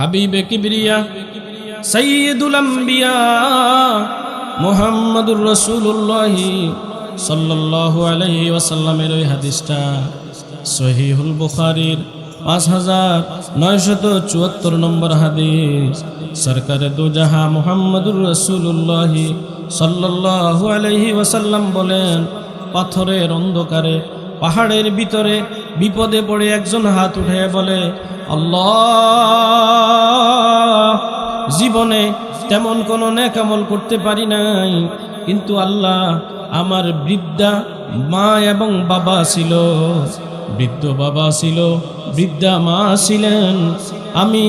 হাবিবে কিবরিয়া সৈয়দুল মোহাম্মদুর রসুল্লাহ সাল্লাল্লাহু আলাইহি ওয়াসাল্লামের ওই হাদিসটা সহিহুল বুখারির পাঁচ হাজার নয়শত চুয়াত্তর নম্বর হাদিস। সরকারে দুজাহা মোহাম্মদুর রসুল্লাহ সাল্লাল্লাহু আলাইহি ওয়াসাল্লাম বলেন, পাথরের অন্ধকারে, পাহাড়ের ভিতরে বিপদে পড়ে একজন হাত উঠে বলে, আল্লাহ, জীবনে তেমন কোনো নেকামল করতে পারি নাই। কিন্তু আল্লাহ আমার বৃদ্ধা, মা এবং বাবা ছিল। বৃদ্ধ বাবা ছিল, বৃদ্ধা মা ছিলেন। আমি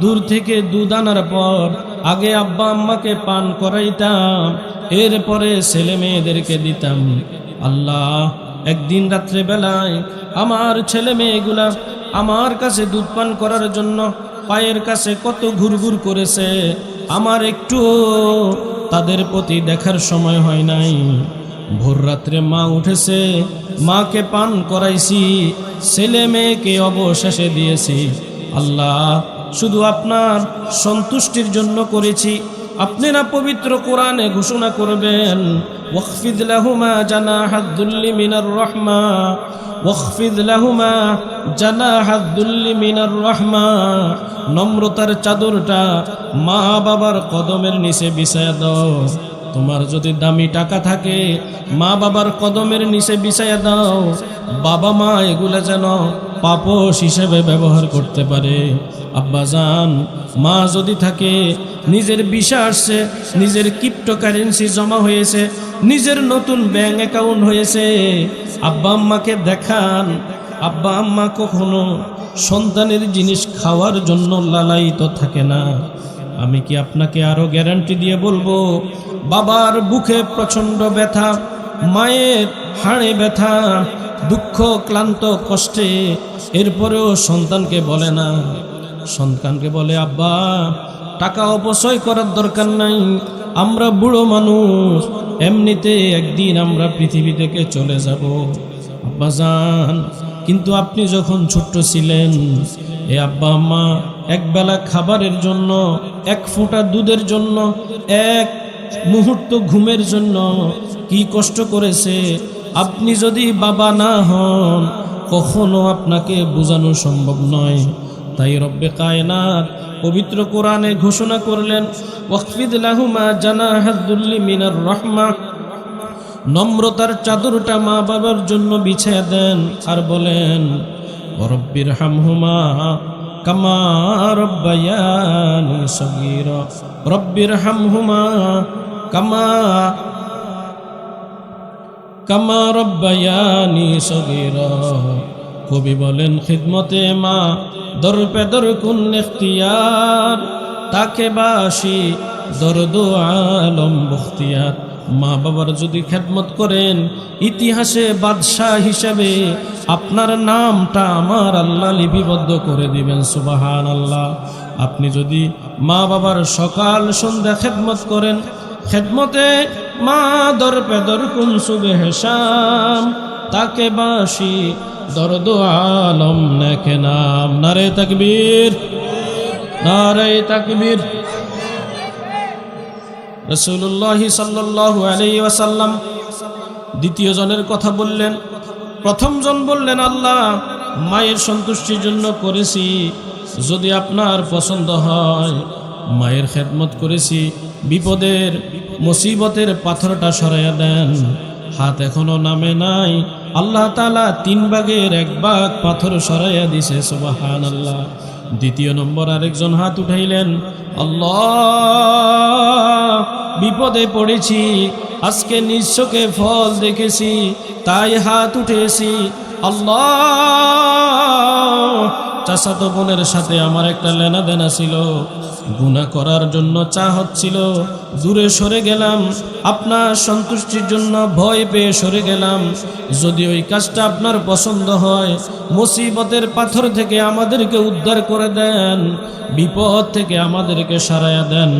দূর থেকে দুধ আনার পর আগে আব্বা আম্মাকে পান করাইতাম, এরপরে ছেলে মেয়েদেরকে দিতাম। আল্লাহ একদিন রাত্রে বেলায় আমার ছেলে মেয়েগুলা আমার কাছে দুধ পান করার জন্য পায়ের কাছে কত ঘুরঘুর করেছে। আমার একটু তাদের প্রতি দেখার সময় হয় নাই। ভোর রাত্রে মা উঠেছে, মাকে পান করাইছি, ছেলে মেয়েকে অবশেষে দিয়েছি। আল্লাহ, শুধু আপনার সন্তুষ্টির জন্য করেছি। আপনারা পবিত্র কোরআনে ঘোষণা করবেন ওয়াকফিদ الذل من الرحمة. রহমা لهما جناح الذل من রহমা নম্রতার চাদরটা মা বাবার কদমের নিচে বিছায়া দাও। তোমার যদি দামি টাকা থাকে, মা বাবার কদমের নিচে বিছায়া দাও। বাবা মা এগুলা যেন পাপস হিসেবে ব্যবহার করতে পারে। আব্বাজান মা যদি থাকে, নিজের বিষা আসছে, নিজের ক্রিপ্টো কারেন্সি জমা হয়েছে, নিজের নতুন ব্যাংক অ্যাকাউন্ট হয়েছে। আব্বা আম্মাকে দেখান। আব্বা আম্মা কখনো সন্তানের জিনিস খাওয়ার জন্য লালায়িত থাকে না। আমি কি আপনাকে আরও গ্যারান্টি দিয়ে বলব? বাবার বুকে প্রচণ্ড ব্যথা, মায়ের হাড়ে ব্যথা, দুঃখ, ক্লান্ত, কষ্টে। এরপরেও সন্তানকে বলে না। সন্তানকে বলে, আব্বা, টাকা অপচয় করার দরকার নাই। আমরা বুড়ো মানুষ। এমনিতে একদিন আমরা পৃথিবী থেকে চলে যাব। আব্বা যান, কিন্তু আপনি যখন ছোট্ট ছিলেন এ আব্বা আম্মা একবেলা খাবারের জন্য, এক ফোঁটা দুধের জন্য, এক মুহূর্ত ঘুমের জন্য কি কষ্ট করেছে? আপনি যদি বাবা না হন, কখনো আপনাকে বোঝানো সম্ভব নয়। তাই রব্বে কায়নাত পবিত্র কোরআনে ঘোষণা করলেন, ওয়াকফিদ লাহুমা মিনার রহমা। নম্রতার চাদরটা মা বাবার জন্য বিছিয়ে দেন আর বলেন রব্বির হামহুমা কামা রব্বায়ানি সগীর। রব্বির হামহুমা কামা কামা রব্বায়ানি সগীর। কবি বলেন, খিদমতে মা দর পেদর কুন এখতিয়ার তাকে বাসি দরদ আলম বখতিয়ার। মা বাবার যদি খেদমত করেন, ইতিহাসে বাদশাহ হিসেবে আপনার নামটা আমার আল্লাহ লিপিবদ্ধ করে দিবেন সুবাহান আল্লাহ আপনি যদি মা বাবার সকাল সন্ধ্যা খেদমত করেন, খেদমতে মা দর পেদর কুন সুবে হেসাম তাকে বাসি দরদ আলম নেকে নাম। নারে তকবীর নারে তকবীর। রসুল্লাহ দ্বিতীয় জনের কথা বললেন। প্রথম জন বললেন, আল্লাহ, মায়ের সন্তুষ্টির জন্য করেছি। যদি আপনার পছন্দ হয়, মায়ের খেদমত করেছি। বিপদের, মুসিবতের পাথরটা সরাইয়া দেন। হাত এখনও নামে নাই। আল্লাহ তালা তিন ভাগের এক ভাগ পাথর সরাইয়া দিছে সুবাহান আল্লাহ দ্বিতীয় নম্বর আরেকজন হাত উঠাইলেন, আল্লাহ বিপদে পড়েছি, আজকে নিঃস্বকে ফল দেখেছি, তাই হাত উঠেছি। আল্লাহ, চাচাতো বোনের সাথে আমার একটা লেনা দেনা ছিল। গুণা করার জন্য চা হচ্ছিল, দূরে সরে গেলাম। আপনার সন্তুষ্টির জন্য ভয় পেয়ে সরে গেলাম। যদি ওই কাজটা আপনার পছন্দ হয়, মুসিবতের পাথর থেকে আমাদেরকে উদ্ধার করে দেন, বিপদ থেকে আমাদেরকে সারাইয়া দেন।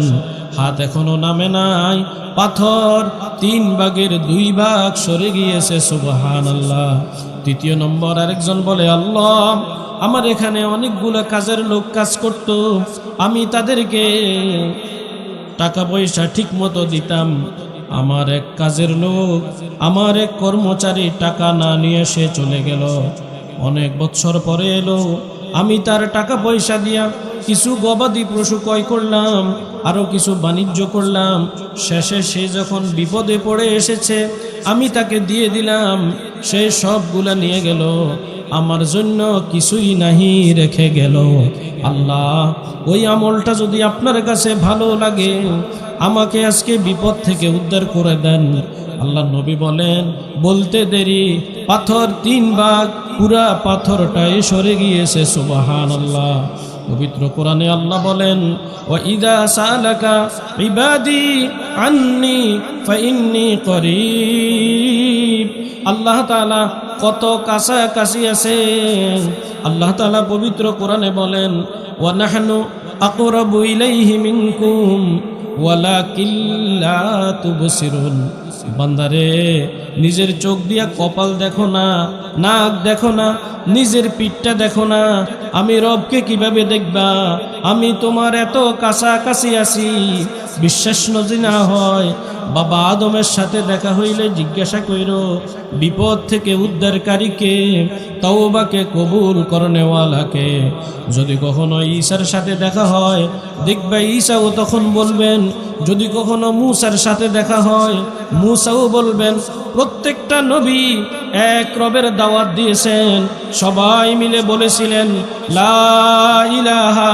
হাত এখনও নামে নাই, পাথর তিন ভাগের দুই ভাগ সরে গিয়েছে সুবহান আল্লাহ তৃতীয় নম্বর, আরেকজন বলে, আল্লাহ, আমার এখানে অনেকগুলো কাজের লোক কাজ করত, আমি তাদেরকে টাকা পয়সা ঠিক মতো দিতাম। আমার এক কাজের লোক, আমার এক কর্মচারী টাকা না নিয়ে সে চলে গেল। অনেক বছর পরে এলো, আমি তার টাকা পয়সা দিয়া কিছু গবাদি পশু ক্রয় করলাম আরও কিছু বাণিজ্য করলাম। শেষে সে যখন বিপদে পড়ে এসেছে, আমি তাকে দিয়ে দিলাম, সে সবগুলা নিয়ে গেল। আমার জন্য কিছুই নাহি রেখে গেল। আল্লাহ, ওই আমলটা যদি আপনার কাছে ভালো লাগে, আমাকে আজকে বিপদ থেকে উদ্ধার করে দেন। আল্লাহ নবী বলেন, বলতে দেরি, পাথর তিন ভাগ, পুরা পাথরটাই সরে গিয়েছে সুবাহান আল্লাহ পবিত্র কোরআনে আল্লাহ বলেন ও ইদা সালাকা ইবাদি আন্নি ফাইন্নি করিব। আল্লাহ তাআলা কত কাছাকাছি আছে আল্লাহ তাআলা পবিত্র কোরআনে বলেন, ওয়া নাহনু আকরাবু ইলাইহি মিনকুম ওয়ালাকিল্লা তুবসিরুন। বান্দারে, নিজের চোখ দিয়া কপাল দেখো না, নাক দেখো না, নিজের পিঠটা দেখো না, আমি রবকে কীভাবে দেখবা? আমি তোমার এত কাছাকাছি আছি বিশ্বাস নজি না হয়। বাবা আদমের সাথে দেখা হইলে জিজ্ঞাসা কইর বিপদ থেকে উদ্ধারকারীকে তওবাকে কবুল করনেওয়ালাকে। যদি কখনো ঈশার সাথে দেখা হয়, দেখবে ঈশাও তখন বলবেন, যদি কখনো মুসার সাথে দেখা হয়, মুসাও বলবেন, প্রত্যেকটা নবী এক রবের দাওয়াত দিয়েছেন। সবাই মিলে বলেছিলেন, লা ইলাহা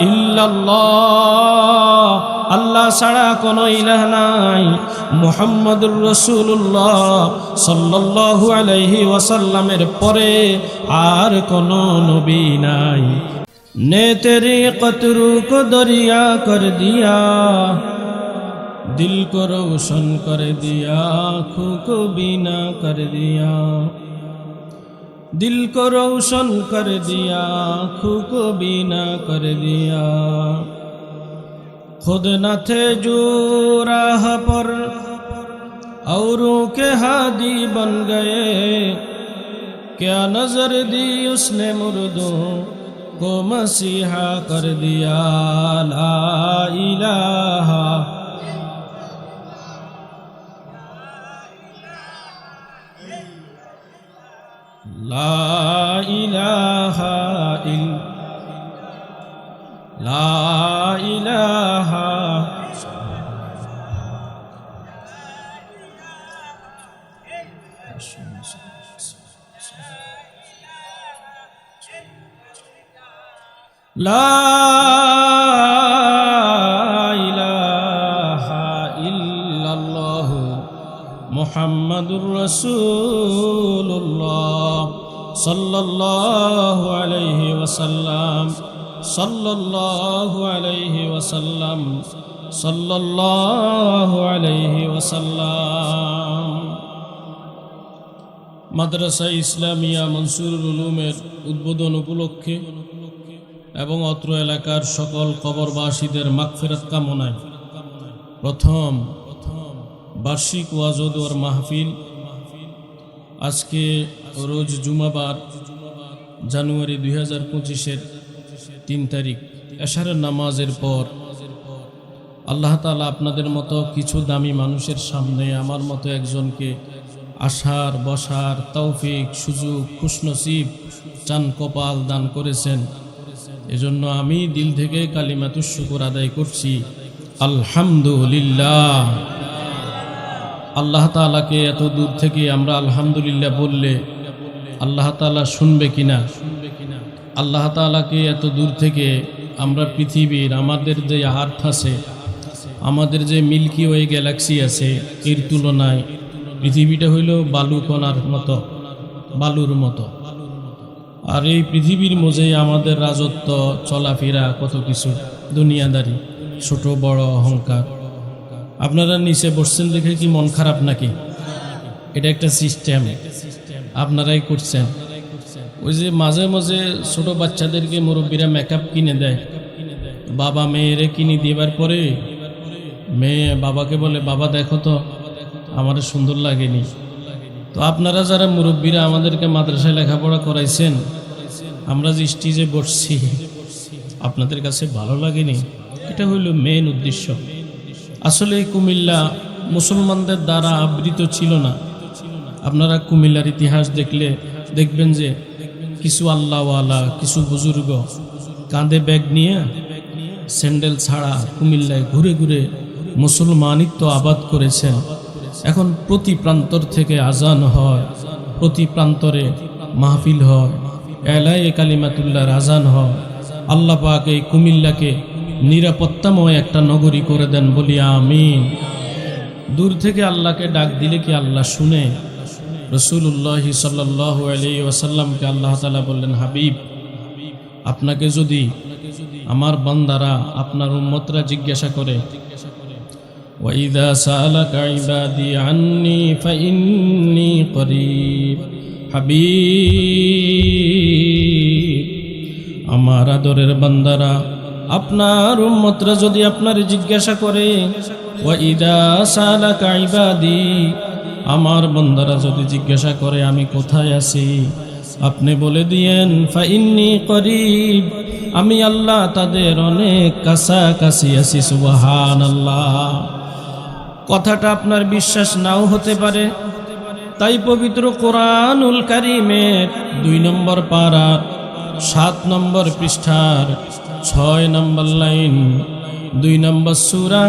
ইল্লাল্লাহ। আল্লাহ ছাড়া কোনো ইলাহ নাই। মোহাম্মদুর রসুল্লাহ সাল্লাল্লাহু আলাইহি ওয়াসাল্লামের পরে আর কোনো নবী নাই। نے تیری قطرو کو দিয়া کر دیا دل দিয়া روشن کر دیا آنکھوں دل کو روشن کر دیا آنکھوں کو بینا کر دیا۔ خود نہ تھے جو راہ پر، اوروں کے ہادی بن گئے۔ کیا نظر دی اس نے مردوں کو مسیحا کر دیا؟ لا الہ لا إله إلا لا إله لا মাদ্রাসা ইসলামিয়া মনসুরুল উলুমের উদ্বোধন উপলক্ষে এবং অত্র এলাকার সকল কবরবাসীদের মাগফেরাত কামনায় প্রথম বার্ষিক ওয়াজদর মাহফিল আজকে রোজ জুমাবার জানুয়ারি দুই হাজার পঁচিশের তিন তারিখ এশারের নামাজের পর আল্লাহ তালা আপনাদের মতো কিছু দামি মানুষের সামনে আমার মতো একজনকে আসার বসার তৌফিক, সুযোগ, খুশনসিব, চান কপাল দান করেছেন। এজন্য আমি দিল থেকে কালিমাতুর শুকুর আদায় করছি। আলহামদুলিল্লাহ। আল্লাহ তালাকে এত দূর থেকে আমরা আলহামদুলিল্লাহ বললে আল্লাহ তালা শুনবে কিনা? আল্লাহ তালাকে এত দূর থেকে আমরা পৃথিবীর, আমাদের যে আর্থ আছে, আমাদের যে মিল্কি ওয়ে গ্যালাক্সি আছে, এর তুলনায় পৃথিবীটা হইল বালু কণার মতো, বালুর মতো। আর এই পৃথিবীর মধ্যে আমাদের রাজত্ব, চলাফেরা কত কিছু, দুনিয়াদারি, ছোট, বড়, অহংকার। আপনারা নিচে বসছেন দেখে কি মন খারাপ নাকি? এটা একটা সিস্টেম আপনারাই করছেন। ওই যে মাঝে মাঝে ছোট বাচ্চাদেরকে মুরব্বীরা মেকআপ কিনে দেয়। বাবা মেয়েরে কিনে দেবার পরে মেয়ে বাবাকে বলে, বাবা, দেখো তো, আমার সুন্দর লাগেনি। তো আপনারা যারা মুরব্বীরা আমাদেরকে মাদ্রাসায় লেখাপড়া করাইছেন, আমরা যে স্টেজে বসছি, আপনাদের কাছে ভালো লাগেনি? এটা হইল মেন উদ্দেশ্য। আসলে কুমিল্লা মুসলমানদের দ্বারা আবৃত ছিল না। আপনারা কুমিল্লার ইতিহাস দেখলে দেখবেন যে কিছু আল্লাহওয়ালা, কিছু বুজুর্গ কাঁধে ব্যাগ নিয়ে স্যান্ডেল ছাড়া কুমিল্লায় ঘুরে ঘুরে মুসলমানিত্ব আবাদ করেছেন। এখন প্রতি প্রান্তর থেকে আজান হয়, প্রতি প্রান্তরে মাহফিল হয় এলাই কালিমাতুল্লাহর আজান হয়। আল্লাহ পাক এই কুমিল্লাকে নিরাপত্তাময় একটা নগরী করে দেন বলি আমিন। দূর থেকে আল্লাহকে ডাক দিলে কি আল্লাহ শুনে? রসুল্লাহ সাল্লাহ আলী ওয়াসাল্লামকে আল্লাহ তালা বললেন হাবিব আপনাকে যদি আমার বান্দারা আপনার উম্মতরা জিজ্ঞাসা করে وإذا سألك عبادي عني فإني قريب হাবিব আমার আদরের বান্দারা আপনার উম্মতরা যদি আপনার জিজ্ঞাসা করে ওয়াইদা সালাকা ইবাদি আমার বান্দারা যদি জিজ্ঞাসা করে, আমি কোথায় আছি? আপনি বলে দিয়েন, ফাইন্নি করিব। আমি আল্লাহ তাদের অনেক কাছাকাছি আছি সুবাহান আল্লাহ কথাটা আপনার বিশ্বাস নাও হতে পারে। তাই পবিত্র কোরআনুল কারিমের দুই নম্বর পাড়া সাত নম্বর পৃষ্ঠার ছয় নম্বর লাইন, দুই নম্বর সুরা,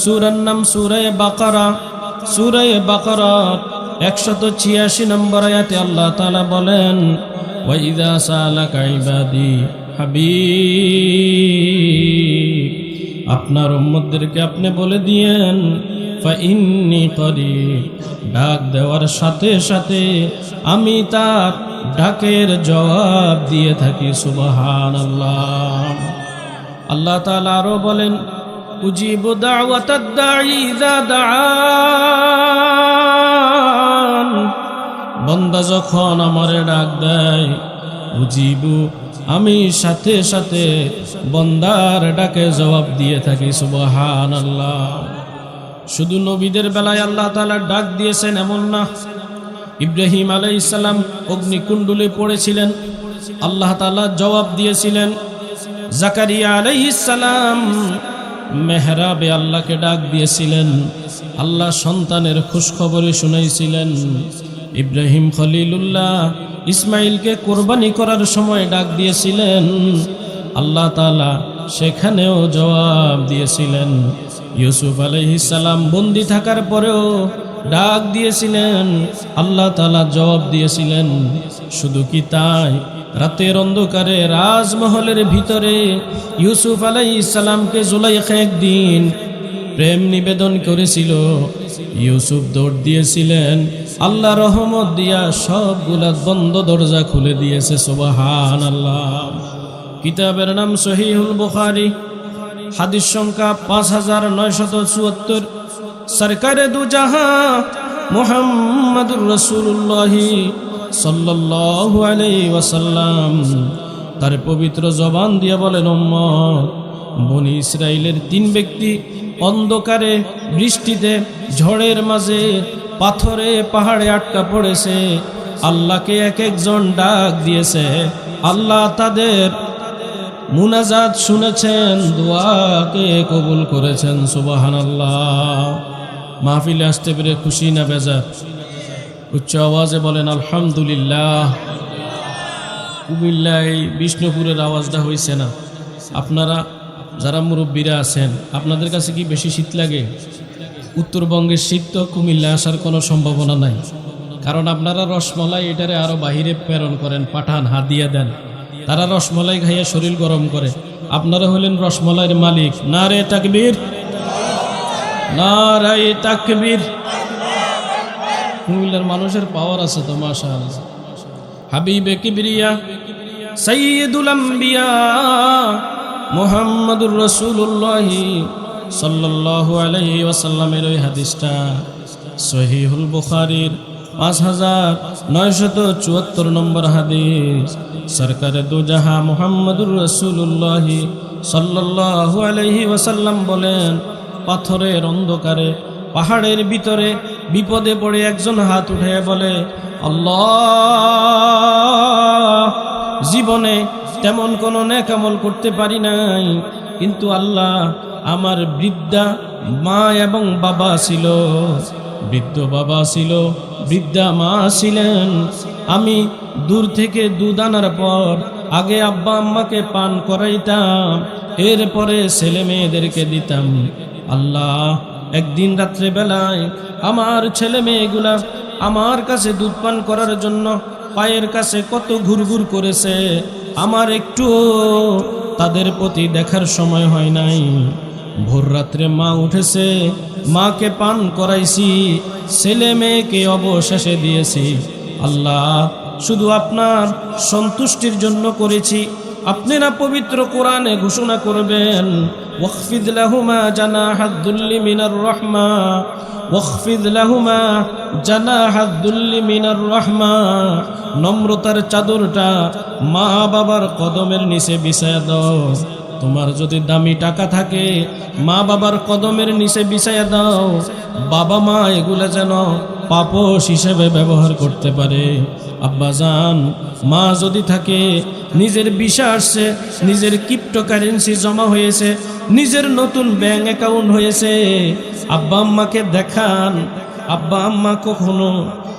সুরার নাম সুরায় বাকারা। সুরায় বাকারা, একশত ছিয়াশি নম্বর আয়াতে আল্লাহ তালা বলেন আপনার উম্মতদেরকে আপনি বলে দিয়েন করি ডাক দেওয়ার সাথে সাথে আমি তার ডাকের জবাব দিয়ে থাকি সুবহান আল্লাহ আল্লাহ তাআলা আরও বলেন উজিব দাওয়াতাদ দাঈ ইযা দাআন বন্দা যখন আমারে ডাক দেয়, উজিবু, আমি সাথে সাথে বন্দার ডাকে জবাব দিয়ে থাকি সুবহান আল্লাহ শুধু নবীদের বেলায় আল্লাহ তাআলা ডাক দিয়েছেন এমন না। ইব্রাহিম আলাই আলাইসাল্লাম অগ্নিকুণ্ডলে পড়েছিলেন। আল্লাহ তাআলা জবাব দিয়েছিলেন, জাকারিয়া আলাইহিসসালাম মেহরাবে আল্লাহকে ডাক দিয়েছিলেন। আল্লাহ সন্তানের খুশখবরে শুনাইছিলেন। ইব্রাহিম খলিলুল্লাহ ইসমাইলকে কোরবানি করার সময় ডাক দিয়েছিলেন। আল্লাহ তালা সেখানেও জবাব দিয়েছিলেন। ইউসুফ আলাইহিসসালাম বন্দি থাকার পরেও ডাক দিয়েছিলেন। আল্লাহ তালা জবাব দিয়েছিলেন, শুধু কি তাই রাতের অন্ধকারে রাজমহলের ভিতরে ইউসুফ আলাইহিসসালামকে জুলাইখা একদিন প্রেম নিবেদন করেছিল। ইউসুফ দৌড় দিয়েছিলেন, আল্লাহ রহমত দিয়া সবগুলা বন্ধ দরজা খুলে দিয়েছে সোবাহান আল্লাহ কিতাবের নাম সহিহুল বুখারি, হাদিস সংখ্যা পাঁচ হাজার নয়শত চুয়াত্তর। সরকারে দু জাহা, মোহাম্মদুর রসুল্লাহি সাল্লাল্লাহু আলাইহি ওয়াসাল্লাম তার পবিত্র জবান দিয়ে বলেন বনি ইসরায়েলের তিন ব্যক্তি অন্ধকারে বৃষ্টিতে, ঝড়ের মাঝে পাথরে, পাহাড়ে আটকা পড়েছে। আল্লাহকে এক একজন ডাক দিয়েছে। আল্লাহ তাদের মুনাজাত শুনেছেন, দোয়াকে কবুল করেছেন সুবাহান আল্লাহ মাহফিলে আসতে পেরে খুশি না বেজার? উচ্চ আওয়াজে বলেন, আলহামদুলিল্লাহ। কুমিল্লা এই বিষ্ণুপুরের আওয়াজটা হয়েছে না। আপনারা যারা মুরব্বীরা আছেন, আপনাদের কাছে কি বেশি শীত লাগে? উত্তরবঙ্গের শীত তো কুমিল্লা আসার কোনো সম্ভাবনা নাই। কারণ আপনারা রসমলাই এটারে আরও বাহিরে প্রেরণ করেন, পাঠান, হাদিয়া দেন। তারা রসমলাই খাইয়া শরীর গরম করে। আপনারা হলেন রসমলাইয়ের মালিক। না রে তাকবীর। না রে তাকবীর। কুমিল্লার মানুষের পাওয়ার আছে তো মাশা হাবিবে কিবরিয়া সৈয়দুল আম্বিয়া, মুহাম্মদুর রাসূলুল্লাহ সাল্লাল্লাহু আলাইহি ওয়াসাল্লামের ওই হাদিসটা সহিহুল বুখারীর পাঁচ হাজার নয়শত চুয়াত্তর নম্বর হাদিস। সরকারে দুজাহা মুহাম্মদুর রাসূলুল্লাহ সাল্লাল্লাহু আলাইহি ওয়াসাল্লাম বলেন, পাথরের অন্ধকারে, পাহাড়ের ভিতরে বিপদে পড়ে একজন হাত উঠে বলে, আল্লাহ, জীবনে তেমন কোনো নেকামল করতে পারি নাই। কিন্তু আল্লাহ আমার বৃদ্ধা মা এবং বাবা ছিল। বৃদ্ধ বাবা ছিল, বৃদ্ধা মা ছিলেন। আমি দূর থেকে দুধ আনার পর আগে আব্বা আম্মাকে পান করাইতাম, এরপরে ছেলে মেয়েদেরকে দিতাম। আল্লাহ একদিন রাত্রে বেলায় আমার ছেলে মেয়েগুলা আমার কাছে দুধ পান করার জন্য পায়ের কাছে কত ঘুরঘুর করেছে। আমার একটু তাদের প্রতি দেখার সময় হয় নাই। ভোর রাত্রে মা উঠেছে, মাকে পান করাইছি, ছেলে মেয়েকে অবশেষে দিয়েছি। আল্লাহ, শুধু আপনার সন্তুষ্টির জন্য করেছি আপনারা পবিত্র কোরআনে ঘোষণা করবেন ওয়াকফিদ লাহুমা জানাহাদ্দুল্লি মিনার রহমা ওয়াকফিদ লাহুমা জানাহাদ্দুল্লি মিনার রহমা। নম্রতার চাদরটা মা বাবার কদমের নিচে বিষয় দাও। তোমার যদি দামি টাকা থাকে, মা বাবার কদমের নিচে বিছায়া দাও। বাবা মা এগুলো যেন পাপস হিসেবে ব্যবহার করতে পারে। আব্বাজান মা যদি থাকে, নিজের বিষা আসছে, নিজের ক্রিপ্টো কারেন্সি জমা হয়েছে, নিজের নতুন ব্যাঙ্ক অ্যাকাউন্ট হয়েছে। আব্বা আম্মাকে দেখান। আব্বা আম্মা কখনো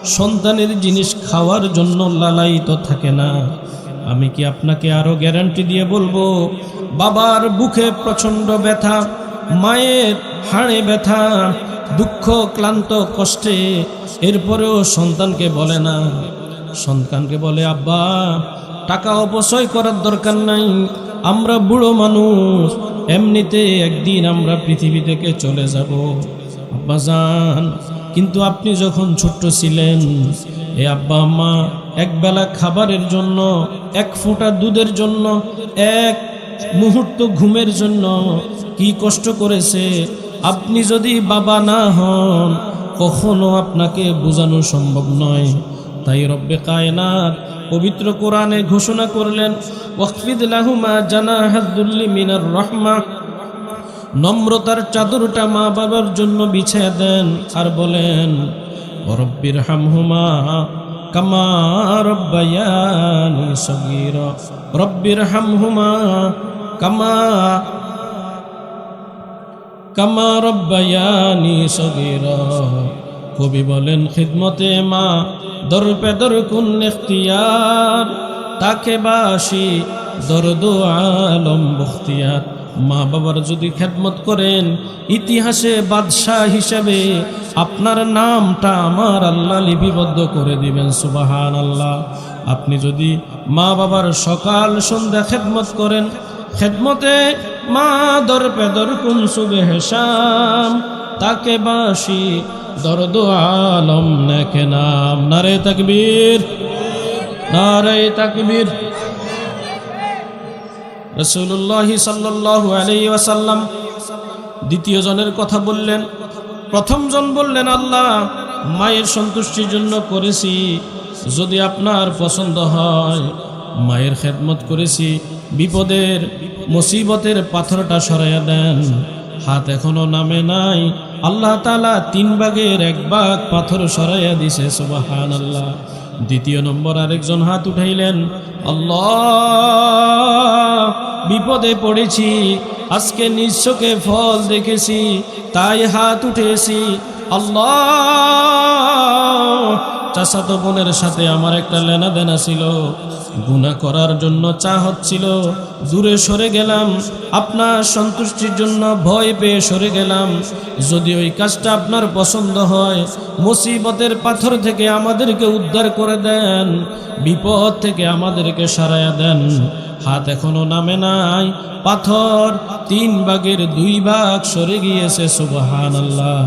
সন্তানের জিনিস খাওয়ার জন্য লালায়িত থাকে না। আমি কি আপনাকে আরও গ্যারান্টি দিয়ে বলব? বাবার বুকে প্রচণ্ড ব্যথা, মায়ের হাড়ে ব্যথা, দুঃখ, ক্লান্ত, কষ্টে। এরপরেও সন্তানকে বলে না। সন্তানকে বলে, আব্বা, টাকা অপচয় করার দরকার নাই। আমরা বুড়ো মানুষ। এমনিতে একদিন আমরা পৃথিবী থেকে চলে যাব। আব্বা যান, কিন্তু আপনি যখন ছোট্ট ছিলেন এ আব্বা আম্মা একবেলা খাবারের জন্য, এক ফোঁটা দুধের জন্য, এক মুহূর্ত ঘুমের জন্য কি কষ্ট করেছে? আপনি যদি বাবা না হন, কখনো আপনাকে বোঝানো সম্ভব নয়। তাই রব্বে কায়নাত পবিত্র কোরআনে ঘোষণা করলেন, ওয়াকফিদ লাহুমা জানাহাদ্দুল্লি মিনার রহমা। নম্রতার চাদরটা মা বাবার জন্য বিছিয়ে দেন আর বলেন রব্বির হামহুমা কামা রব্বায়ানি সগীর। রব্বির হামহুমা কামা কামা রব্বায়ানি সগীর। কবি বলেন, খিদমতে মা দর পেদর কুন এখতিয়ার তাকে বাসি দরদ আলম বখতিয়ার। মা বাবার যদি খেদমত করেন, ইতিহাসে বাদশাহ হিসেবে আপনার নামটা আমার আল্লাহ লিপিবদ্ধ করে দিবেন সুবাহান আল্লাহ আপনি যদি মা বাবার সকাল সন্ধ্যা খেদমত করেন, খেদমতে মা দর পেদর কুন সুবে হেসাম তাকে বাসি দরদ আলম নেকে নাম। নারে তকবীর নারে তকবীর। রসুল্লাহ সাল্লাহ আলাই ওয়াসাল্লাম দ্বিতীয় জনের কথা বললেন। প্রথম জন বললেন, আল্লাহ, মায়ের সন্তুষ্টির জন্য করেছি। যদি আপনার পছন্দ হয়, মায়ের খেদমত করেছি। বিপদের, মুসিবতের পাথরটা সরাইয়া দেন। হাত এখনও নামে নাই। আল্লাহ তালা তিন ভাগের এক ভাগ পাথর সরাইয়া দিছে সুবাহান আল্লাহ দ্বিতীয় নম্বর আরেকজন হাত উঠাইলেন, আল্লাহ বিপদে পড়েছি আজকে নিঃস্বকে ফল দেখেছি তাই হাত উঠেছি আল্লাহ চাচাতো বোনের সাথে আমার একটা লেনা দেনা ছিল। গুণা করার জন্য চা হচ্ছিল। দূরে সরে গেলাম। আপনার সন্তুষ্টির জন্য ভয় পেয়ে সরে গেলাম। যদি ওই কাজটা আপনার পছন্দ হয়, মুসিবতের পাথর থেকে আমাদেরকে উদ্ধার করে দেন, বিপদ থেকে আমাদেরকে সারাইয়া দেন। হাত এখনও নামে নাই। পাথর তিন ভাগের দুই ভাগ সরে গিয়েছে সুবহান আল্লাহ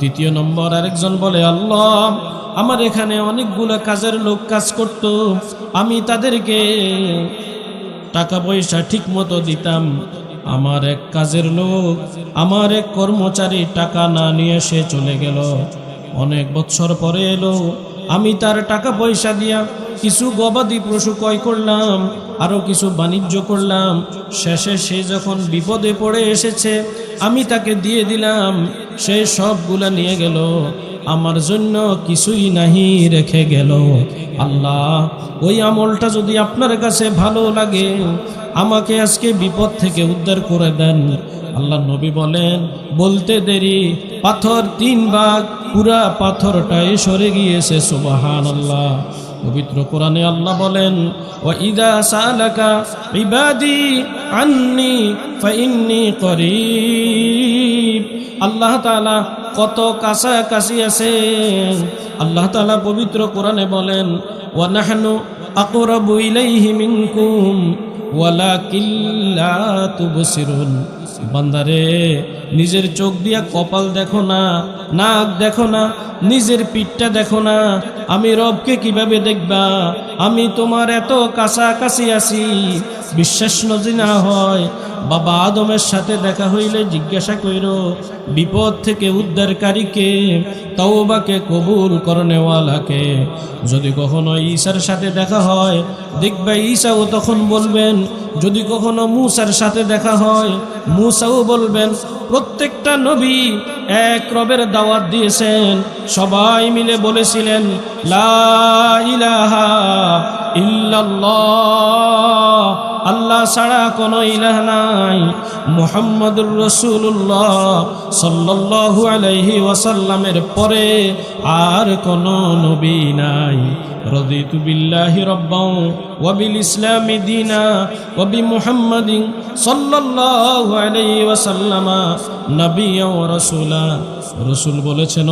তৃতীয় নম্বর আরেকজন বলে, আল্লাহ আমার এখানে অনেকগুলো কাজের লোক কাজ করত। আমি তাদেরকে টাকা পয়সা ঠিক মতো দিতাম। আমার এক কাজের লোক, আমার এক কর্মচারী টাকা না নিয়ে সে চলে গেল। অনেক বছর পরে এলো। আমি তার টাকা পয়সা দিয়া কিছু গবাদি পশু ক্রয় করলাম আরও কিছু বাণিজ্য করলাম। শেষে সে যখন বিপদে পড়ে এসেছে, আমি তাকে দিয়ে দিলাম। সে সবগুলা নিয়ে গেল। আমার জন্য কিছুই নাহি রেখে গেল। আল্লাহ, ওই আমলটা যদি আপনার কাছে ভালো লাগে, আমাকে আজকে বিপদ থেকে উদ্ধার করে দেন। আল্লাহ নবী বলেন, বলতে দেরি, পাথর তিন ভাগ, পুরা পাথরটাই সরে গিয়েছে সুবাহান আল্লাহ পবিত্র কোরআনে আল্লাহ বলেন ও ইদা সালাকা ইবাদি আন্নি ফাইন্নি করিব। আল্লাহ তাআলা কত কাছাকাছি আছেন। আল্লাহ তাআলা পবিত্র কোরআনে বলেন, ওয়া নাহনু আকরাবু ইলাইহি মিনকুম, ওয়ালাকিল্লা তুবসিরুন। বান্দারে, নিজের চোখ দিয়া কপাল দেখো না, নাক দেখো না, নিজের পিঠটা দেখো না, আমি রবকে কীভাবে দেখবা? আমি তোমার এত কাছাকাছি আছি, বিশ্বাস নজি না হয় বাবা আদমের সাথে দেখা হইলে জিজ্ঞাসা কইর, বিপদ থেকে উদ্ধারকারীকে, তওবাকে কবুল করনেওয়ালাকে। যদি কখনো ঈশার সাথে দেখা হয়, দেখবে ঈশাও তখন বলবেন, যদি কখনো মূসার সাথে দেখা হয়, মূসাও বলবেন, প্রত্যেকটা নবী এক রবের দাওয়াত দিয়েছেন। সবাই মিলে বলেছিলেন, লা ইলাহা ইল্লাল্লাহ। আল্লাহ ছাড়া কোনো ইলাহ নাই। মুহাম্মদুর রসুল্লাহ সাল্লাল্লাহু আলাইহি ওয়াসাল্লামের পরে আর কোনো নবী নাই। ওয়া বিল ইসলামি দীনা ওয়া বি মুহাম্মাদিন সাল্লাল্লাহু আলাইহি ওয়াসাল্লামা নবিয়্যা ওয়া রাসূলা। বলেছেন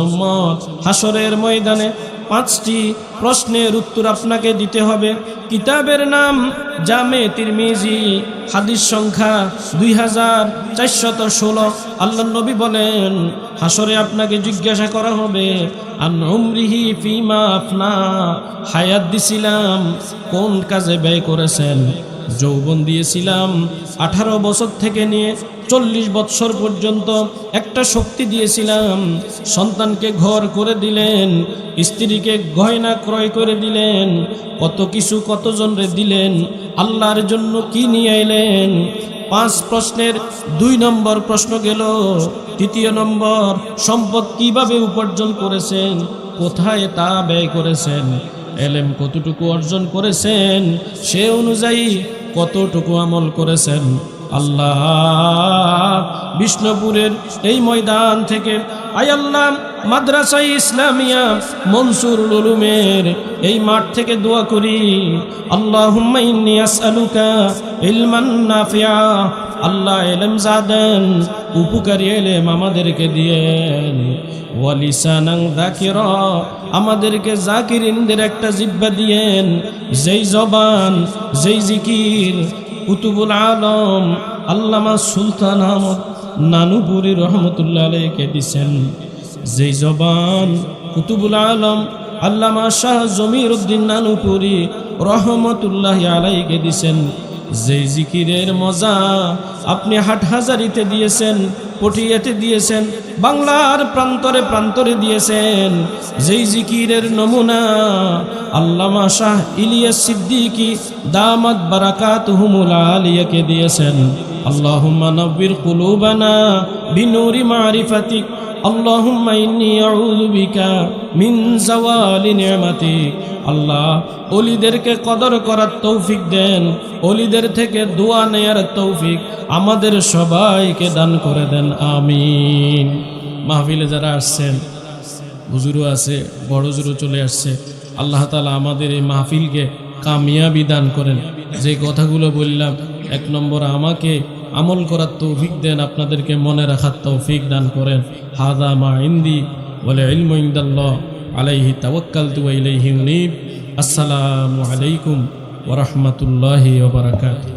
হাসরের ময়দানে পাঁচটি প্রশ্নের উত্তর আপনাকে দিতে হবে। কিতাবের নাম জামে তিরমিজি, হাদিস সংখ্যা দুই হাজার চারশত ষোলো। আল্লাহ নবী বলেন হাসরে আপনাকে জিজ্ঞাসা করা হবে, আন উমরিহি ফিমা আপনা হায়াত দিছিলাম, কোন কাজে ব্যয় করেছেন? যৌবন দিয়েছিলাম আঠারো বছর থেকে নিয়ে চল্লিশ বৎসর পর্যন্ত একটা শক্তি দিয়েছিলাম। সন্তানকে ঘর করে দিলেন, স্ত্রীকে গয়না ক্রয় করে দিলেন, কত কিছু কতজনরে দিলেন, আল্লাহর জন্য কি নিয়ে এলেন? পাঁচ প্রশ্নের দুই নম্বর প্রশ্ন গেল, তৃতীয় নম্বর, সম্পদ কীভাবে উপার্জন করেছেন? কোথায় তা ব্যয় করেছেন? এলেম কতটুকু অর্জন করেছেন? সে অনুযায়ী কতটুকু আমল করেছেন? আল্লাহ। বিষ্ণুপুরের এই ময়দান থেকে আয় আল্লাহ মাদ্রাসা ইসলামিয়া, মনসুর উলুমের এই মাঠ থেকে দোয়া করি। আল্লাহুম্মা ইন্নী আসআলুকা ইলমান নাফিয়া আল্লাহ এলেম জাদেন, উপকারী এলেম আমাদেরকে দিয়েন। ওয়ালিসানাং জাকিরা আমাদেরকে জাকিরিনদের একটা জিব্বা দিয়েন। যেই জবান, যেই জিকির কুতুবুল আলম আল্লামা সুলতান আহমদ নানুপুরি রহমতুল্লাহ আলাইকে দিছেন। যেই জবান কুতুবুল আলম আল্লামা শাহ জমির উদ্দিন নানুপুরি রহমতুল্লাহ আলাইকে দিছেন। যেই জিকিরের মজা আপনি হাট হাটহাজারিতে দিয়েছেন, পটিয়াতে দিয়েছেন, বাংলার প্রান্তরে প্রান্তরে দিয়েছেন, যেই জিকিরের নমুনা আল্লামা শাহ ইলিয়াস সিদ্দিকি দামাত বারাকাত হুমুল আলিয়াকে দিয়েছেন। আল্লাহ নব্বির কুলুবানা বিনুরি মারিফাতিক আল্লাহুম্মা ইন্নী আউযু বিকা মিন জাওয়ালি নি'মাতিক আল্লাহ, অলিদেরকে কদর করার তৌফিক দেন, অলিদের থেকে দোয়া নেয়ার তৌফিক আমাদের সবাইকে দান করে দেন, আমিন। মাহফিলে যারা আসছেন, হুজুরও আছে, বড় হুজুরও চলে আসছে, আল্লাহ তালা আমাদের এই মাহফিলকে কামিয়াবি দান করেন। যে কথাগুলো বললাম, এক নম্বর আমাকে আমল করার তৌফিক দেন, আপনাদেরকে মনে রাখার তৌফিক দান করেন। হাজা মা ইন্দি বলে আলাইহি তাবকাল ওয়া ইলাইহি আসসালামু আলাইকুম ওরহমতুল্লাহি বারাকাতুহু।